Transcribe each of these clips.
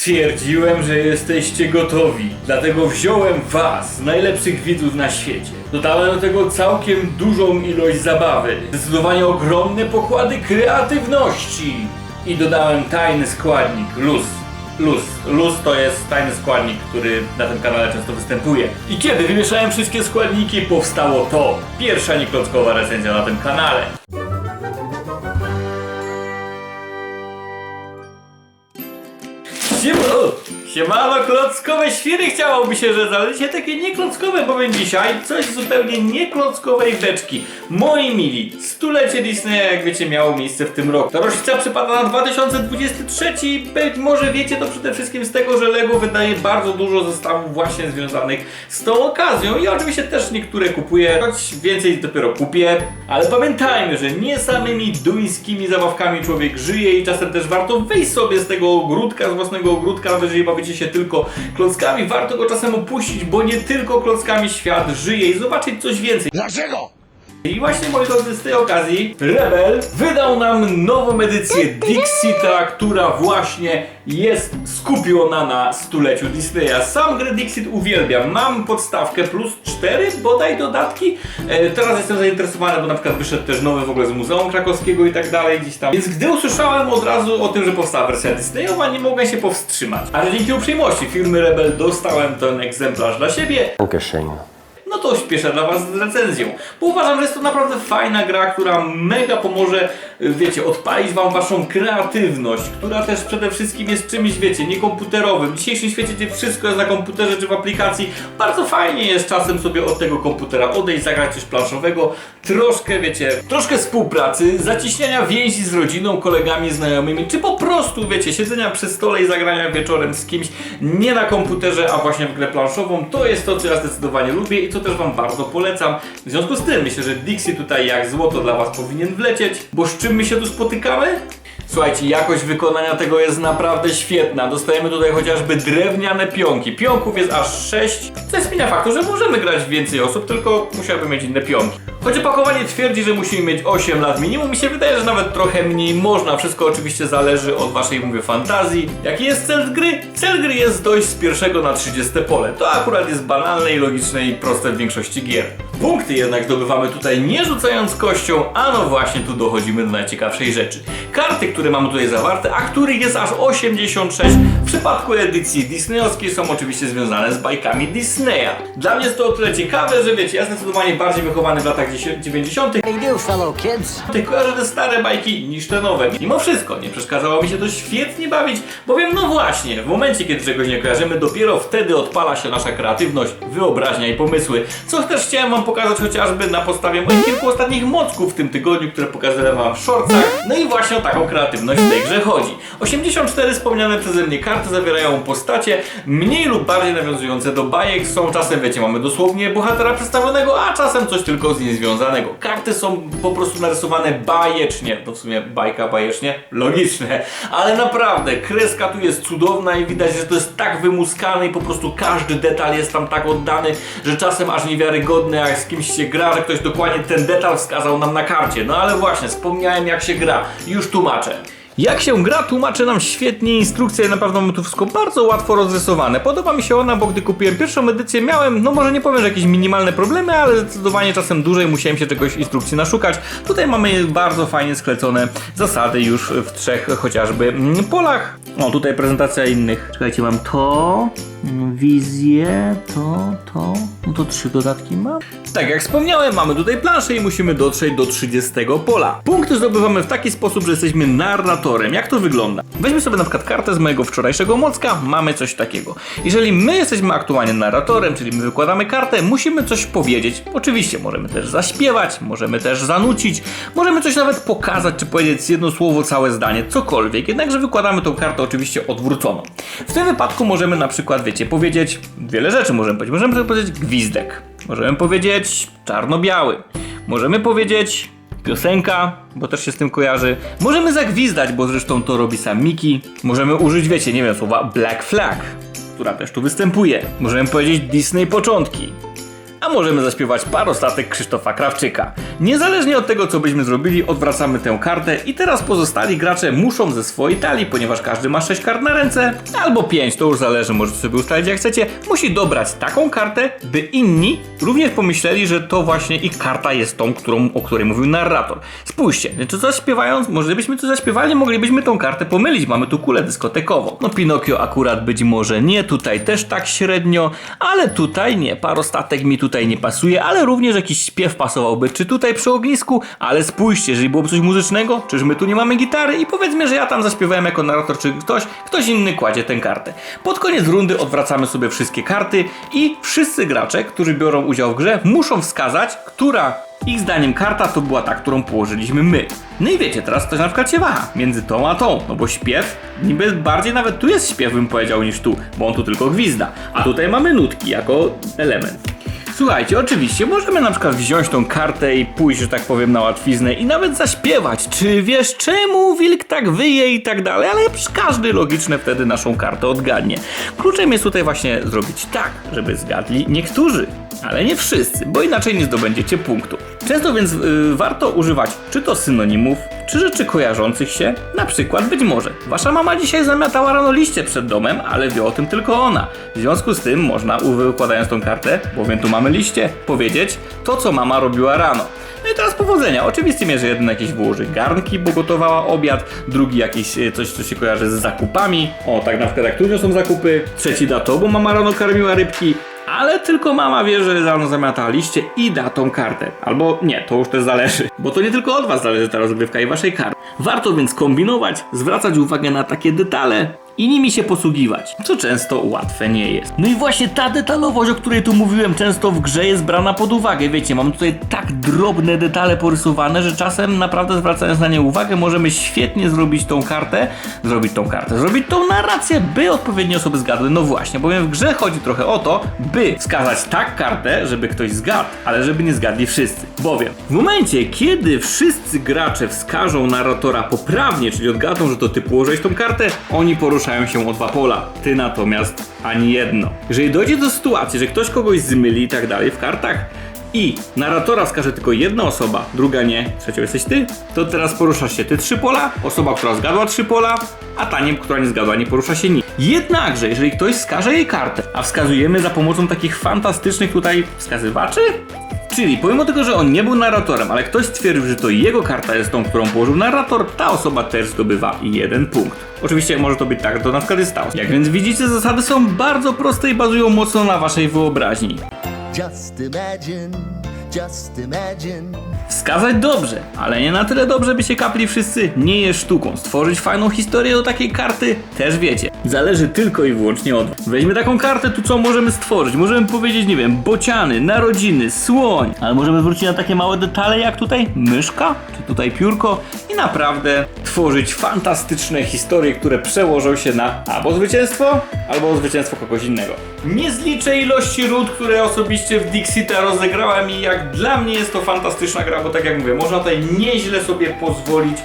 Stwierdziłem, że jesteście gotowi, dlatego wziąłem was, najlepszych widzów na świecie. Dodałem do tego całkiem dużą ilość zabawy, zdecydowanie ogromne pokłady kreatywności i dodałem tajny składnik luz. Luz. Luz to jest tajny składnik, który na tym kanale często występuje. I kiedy wymieszałem wszystkie składniki, powstało to. Pierwsza nieklockowa recenzja na tym kanale. Siemano, siemano klockowe świry chciałoby się ale dzisiaj takie nieklockowe powiem dzisiaj, coś zupełnie nieklockowej beczki. Moi mili, stulecie Disneya jak wiecie miało miejsce w tym roku. Ta rocznica przypada na 2023 być może wiecie to przede wszystkim z tego, że LEGO wydaje bardzo dużo zestawów właśnie związanych z tą okazją i oczywiście też niektóre kupuję, choć więcej dopiero kupię, ale pamiętajmy, że nie samymi duńskimi zabawkami człowiek żyje i czasem też warto wyjść sobie z tego ogródka, z własnego ogródka, jeżeli bawicie się tylko klockami, warto go czasem opuścić, bo nie tylko klockami świat żyje i zobaczyć coś więcej. Dlaczego? I właśnie moi drodzy, z tej okazji Rebel wydał nam nową edycję Dixita, która właśnie jest skupiona na stuleciu Disneya. Sam grę Dixit uwielbiam. Mam podstawkę plus 4 bodaj dodatki. E, teraz jestem zainteresowany, bo na przykład wyszedł też nowy w ogóle z Muzeum Krakowskiego i tak dalej gdzieś tam. Więc gdy usłyszałem od razu o tym, że powstała wersja Disneyowa, nie mogłem się powstrzymać. Ale dzięki uprzejmości firmy Rebel dostałem ten egzemplarz dla siebie Dankeschön. No to śpieszę dla Was z recenzją. Bo uważam, że jest to naprawdę fajna gra, która mega pomoże, wiecie, odpalić Wam Waszą kreatywność, która też przede wszystkim jest czymś, wiecie, niekomputerowym. W dzisiejszym świecie, gdzie wszystko jest na komputerze czy w aplikacji, bardzo fajnie jest czasem sobie od tego komputera odejść, zagrać coś planszowego, troszkę, wiecie, troszkę współpracy, zaciśniania więzi z rodziną, kolegami, znajomymi, czy po prostu, wiecie, siedzenia przy stole i zagrania wieczorem z kimś, nie na komputerze, a właśnie w grę planszową, to jest to, co ja zdecydowanie lubię i co też Wam bardzo polecam. W związku z tym myślę, że Dixie tutaj jak złoto dla Was powinien wlecieć, bo z czym my się tu spotykamy? Słuchajcie, jakość wykonania tego jest naprawdę świetna. Dostajemy tutaj chociażby drewniane pionki. Pionków jest aż 6, co nie zmienia faktu, że możemy grać więcej osób, tylko musiałby mieć inne pionki. Choć opakowanie twierdzi, że musimy mieć 8 lat minimum, mi się wydaje, że nawet trochę mniej można. Wszystko oczywiście zależy od waszej, mówię, fantazji. Jaki jest cel gry? Cel gry jest dojść z pierwszego na 30 pole. To akurat jest banalne i logiczne i proste w większości gier. Punkty jednak zdobywamy tutaj nie rzucając kością, a no właśnie tu dochodzimy do najciekawszej rzeczy. Karty, które mamy tutaj zawarte, a których jest aż 86, w przypadku edycji disneyowskiej są oczywiście związane z bajkami Disneya. Dla mnie jest to o tyle ciekawe, że wiecie, ja zdecydowanie bardziej wychowany w latach 90 How you do, fellow kids? kojarzę te stare bajki niż te nowe. Mimo wszystko, nie przeszkadzało mi się to świetnie bawić, bowiem no właśnie, w momencie kiedy czegoś nie kojarzymy, dopiero wtedy odpala się nasza kreatywność, wyobraźnia i pomysły. Co też chciałem wam pokazać chociażby na podstawie moich kilku ostatnich mocków w tym tygodniu, które pokazałem wam w shortsach. No i właśnie o taką kreatywność w tej grze chodzi. 84 wspomniane przeze mnie karty zawierają postacie mniej lub bardziej nawiązujące do bajek. Są czasem, wiecie, mamy dosłownie bohatera przedstawionego, a czasem coś tylko z nim związanego. Karty są po prostu narysowane bajecznie. To w sumie bajka bajecznie? Logiczne. Ale naprawdę, kreska tu jest cudowna i widać, że to jest tak wymuskane i po prostu każdy detal jest tam tak oddany, że czasem aż niewiarygodne, jak z kimś się gra, że ktoś dokładnie ten detal wskazał nam na karcie. No ale właśnie, wspomniałem jak się gra. Już tłumaczę. Jak się gra, tłumaczy nam świetnie instrukcja i naprawdę mamy tu wszystko bardzo łatwo rozrysowane. Podoba mi się ona, bo gdy kupiłem pierwszą edycję miałem, no może nie powiem, że jakieś minimalne problemy, ale zdecydowanie czasem dłużej musiałem się czegoś instrukcji naszukać. Tutaj mamy bardzo fajnie sklecone zasady już w trzech chociażby polach. O, tutaj prezentacja innych. Czekajcie, mam to, wizję, to, to, no to trzy dodatki mam. Tak jak wspomniałem, mamy tutaj planszę i musimy dotrzeć do 30 pola. Punkty zdobywamy w taki sposób, że jesteśmy narratorem. Jak to wygląda? Weźmy sobie na przykład kartę z mojego wczorajszego mocka, mamy coś takiego. Jeżeli my jesteśmy aktualnie narratorem, czyli my wykładamy kartę, musimy coś powiedzieć. Oczywiście możemy też zaśpiewać, możemy też zanucić, możemy coś nawet pokazać, czy powiedzieć jedno słowo, całe zdanie, cokolwiek. Jednakże wykładamy tą kartę oczywiście odwróconą. W tym wypadku możemy na przykład, wiecie, powiedzieć wiele rzeczy możemy powiedzieć. Możemy powiedzieć gwizdek, możemy powiedzieć czarno-biały, możemy powiedzieć piosenka, bo też się z tym kojarzy. Możemy zagwizdać, bo zresztą to robi sam Miki. Możemy użyć, wiecie, nie wiem, słowa Black Flag, która też tu występuje. Możemy powiedzieć Disney początki. Możemy zaśpiewać parostatek Krzysztofa Krawczyka. Niezależnie od tego, co byśmy zrobili, odwracamy tę kartę i teraz pozostali gracze muszą ze swojej talii, ponieważ każdy ma 6 kart na ręce, albo 5, to już zależy, możecie sobie ustalić jak chcecie, musi dobrać taką kartę, by inni również pomyśleli, że to właśnie ich karta jest tą, którą, o której mówił narrator. Spójrzcie, czy coś śpiewając, może byśmy tu zaśpiewali, moglibyśmy tą kartę pomylić, mamy tu kulę dyskotekową. No Pinokio akurat być może nie, tutaj też tak średnio, ale tutaj nie, parostatek mi tutaj nie pasuje, ale również jakiś śpiew pasowałby, czy tutaj przy ognisku, ale spójrzcie, jeżeli byłoby coś muzycznego, czyż my tu nie mamy gitary i powiedzmy, że ja tam zaśpiewałem jako narrator, czy ktoś, ktoś inny kładzie tę kartę. Pod koniec rundy odwracamy sobie wszystkie karty i wszyscy gracze, którzy biorą udział w grze, muszą wskazać, która ich zdaniem karta to była ta, którą położyliśmy my. No i wiecie, teraz ktoś na przykład się waha między tą a tą, no bo śpiew, niby bardziej nawet tu jest śpiew bym powiedział niż tu, bo on tu tylko gwizda, a tutaj mamy nutki jako element. Słuchajcie, oczywiście możemy na przykład wziąć tą kartę i pójść, że tak powiem, na łatwiznę i nawet zaśpiewać. Czy wiesz czemu wilk tak wyje i tak dalej, ale każdy logiczne wtedy naszą kartę odgadnie. Kluczem jest tutaj właśnie zrobić tak, żeby zgadli niektórzy, ale nie wszyscy, bo inaczej nie zdobędziecie punktu. Często więc yy, warto używać czy to synonimów, czy rzeczy kojarzących się, na przykład być może wasza mama dzisiaj zamiatała rano liście przed domem, ale wie o tym tylko ona. W związku z tym można, wykładając tą kartę, bowiem tu mamy liście, powiedzieć to, co mama robiła rano. No i teraz powodzenia. Oczywiście mierzy jeden jakieś wyłoży garnki, bo gotowała obiad, drugi jakiś e, coś, co się kojarzy z zakupami. O, tak na przykład jak tu niosą zakupy. Trzeci da to, bo mama rano karmiła rybki. Ale tylko mama wie, że rano zamiata liście i da tą kartę. Albo nie, to już też zależy. Bo to nie tylko od was zależy ta rozgrywka i waszej karty. Warto więc kombinować, zwracać uwagę na takie detale i nimi się posługiwać, co często łatwe nie jest. No i właśnie ta detalowość, o której tu mówiłem, często w grze jest brana pod uwagę. Wiecie, mam tutaj tak drobne detale porysowane, że czasem naprawdę zwracając na nie uwagę, możemy świetnie zrobić tą kartę, zrobić tą kartę, zrobić tą narrację, by odpowiednie osoby zgadły. No właśnie, bowiem w grze chodzi trochę o to, by wskazać tak kartę, żeby ktoś zgadł, ale żeby nie zgadli wszyscy. Bowiem w momencie, kiedy wszyscy gracze wskażą narratora poprawnie, czyli odgadną, że to ty położyłeś tą kartę, oni poruszają się o dwa pola. Ty natomiast ani jedno. Jeżeli dojdzie do sytuacji, że ktoś kogoś zmyli i tak dalej w kartach, i narratora wskaże tylko jedna osoba, druga nie, trzecią jesteś ty, to teraz poruszasz się ty trzy pola, osoba, która zgadła trzy pola, a ta, nie, która nie zgadła, nie porusza się nic. Jednakże, jeżeli ktoś wskaże jej kartę, a wskazujemy za pomocą takich fantastycznych tutaj wskazywaczy, Czyli pomimo tego, że on nie był narratorem, ale ktoś stwierdził, że to jego karta jest tą, którą położył narrator, ta osoba też zdobywa jeden punkt. Oczywiście może to być tak, to na przykład jest stało. Jak więc widzicie, zasady są bardzo proste i bazują mocno na waszej wyobraźni. Just imagine, just imagine. Wskazać dobrze, ale nie na tyle dobrze, by się kapli wszyscy, nie jest sztuką. Stworzyć fajną historię do takiej karty, też wiecie. Zależy tylko i wyłącznie od. Weźmy taką kartę, tu co możemy stworzyć? Możemy powiedzieć, nie wiem, bociany, narodziny, słoń. Ale możemy zwrócić na takie małe detale, jak tutaj myszka, czy tutaj piórko i naprawdę tworzyć fantastyczne historie, które przełożą się na albo zwycięstwo, albo zwycięstwo kogoś innego. Nie zliczę ilości ród, które osobiście w Dixita rozegrałem i jak dla mnie jest to fantastyczna gra, bo tak jak mówię, można tutaj nieźle sobie pozwolić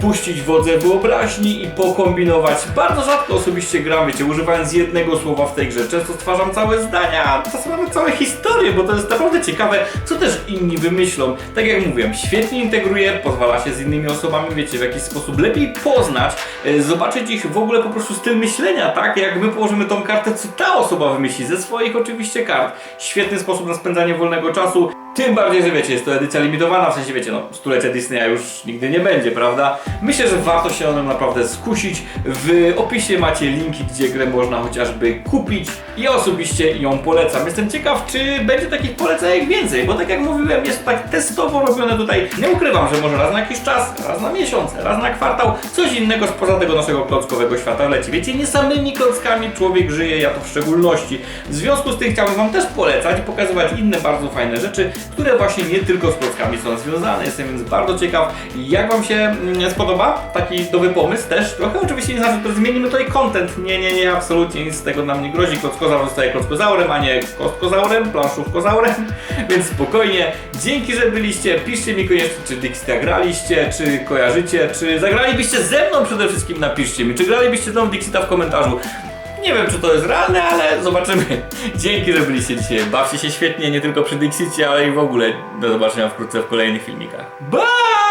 puścić wodze wyobraźni i pokombinować. Bardzo rzadko osobiście gram, wiecie, używając jednego słowa w tej grze. Często stwarzam całe zdania, czasem nawet całe historie, bo to jest naprawdę ciekawe, co też inni wymyślą. Tak jak mówiłem, świetnie integruje, pozwala się z innymi osobami, wiecie, w jakiś sposób lepiej poznać, e, zobaczyć ich w ogóle po prostu styl myślenia, tak? Jak my położymy tą kartę, co ta osoba wymyśli, ze swoich oczywiście kart. Świetny sposób na spędzanie wolnego czasu. Tym bardziej, że wiecie, jest to edycja limitowana, w sensie wiecie, no stulecia Disneya już nigdy nie będzie, prawda? Myślę, że warto się nią naprawdę skusić. W opisie macie linki, gdzie grę można chociażby kupić. Ja osobiście ją polecam. Jestem ciekaw, czy będzie takich polecajek więcej, bo tak jak mówiłem, jest to tak testowo robione tutaj. Nie ukrywam, że może raz na jakiś czas, raz na miesiąc, raz na kwartał, coś innego spoza tego naszego klockowego świata leci. Wiecie, nie samymi klockami człowiek żyje, ja to w szczególności. W związku z tym chciałbym Wam też polecać i pokazywać inne bardzo fajne rzeczy, które właśnie nie tylko z klockami są związane. Jestem więc bardzo ciekaw, jak Wam się mm, spodoba taki nowy pomysł też. Trochę oczywiście nie znaczy, że zmienimy tutaj content. Nie, nie, nie, absolutnie nic z tego nam nie grozi. Klockozaur zostaje klockozaurem, a nie kostkozaurem, planszówkozaurem. Więc spokojnie. Dzięki, że byliście. Piszcie mi koniecznie, czy Dixita graliście, czy kojarzycie, czy zagralibyście ze mną przede wszystkim. Napiszcie mi, czy gralibyście ze mną Dixita w komentarzu. Nie wiem, czy to jest realne, ale zobaczymy. Dzięki, że byliście dzisiaj. Bawcie się świetnie, nie tylko przy Dixicie, ale i w ogóle. Do zobaczenia wkrótce w kolejnych filmikach. Bye!